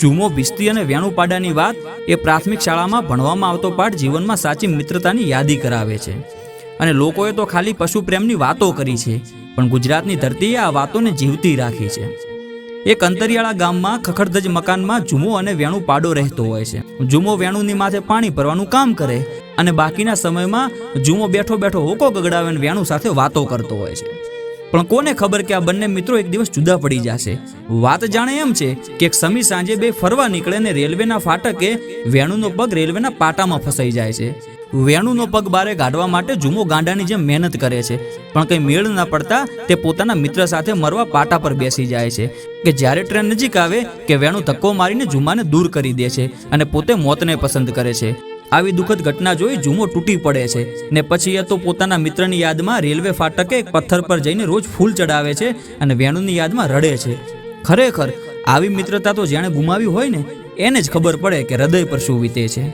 જુમો ભીસ્તી અને વેણુપાડાની વાત એ પ્રાથમિક શાળામાં ભણવામાં આવતો પાઠ જીવનમાં સાચી મિત્રતાની યાદી કરાવે છે. અને લોકોએ તો ખાલી પશુ પ્રેમની વાતો કરી છે, પણ ગુજરાતની ધરતીએ આ વાતોને જીવતી રાખી છે. એક અંતરિયાળા ગામમાં ખખડધજ મકાનમાં જુમો અને વેણુ પાડો રહેતો હોય છે. જુમો વેણુની માથે પાણી ભરવાનું કામ કરે અને બાકીના સમયમાં જુમો બેઠો બેઠો હોકો ગગડાવે વેણુ સાથે વાતો કરતો હોય છે. પણ કોને ખબર કે આ બંને મિત્રો એક દિવસ જુદા પડી જશે? વાત જાણે એમ છે કે એક સમી સાંજે બે ફરવા નીકળે ને રેલવેના ફાટકે વેણુનો પગ રેલવેના પાટામાં ફસાઈ જાય છે. વેણુનો પગ બારે કાઢવા માટે જુમો ગાંડાની જેમ મહેનત કરે છે. પણ કંઈ મેળ ના પડતા તે પોતાના મિત્ર સાથે મરવા પાટા પર બેસી જાય છે. કે જ્યારે ટ્રેન નજીક આવે કે વેણુ ધક્કો મારીને જુમાને દૂર કરી દે છે અને પોતે મોતને પસંદ કરે છે. આવી દુઃખદ ઘટના જોઈ જુમો તૂટી પડે છે ને પછી એ તો પોતાના મિત્રની યાદમાં રેલવે ફાટકે પથ્થર પર જઈને રોજ ફૂલ ચડાવે છે અને વેણુની યાદમાં રડે છે. ખરેખર, આવી મિત્રતા તો જેણે ગુમાવી હોય ને, એને જ ખબર પડે કે હૃદય પર શું વીતે છે.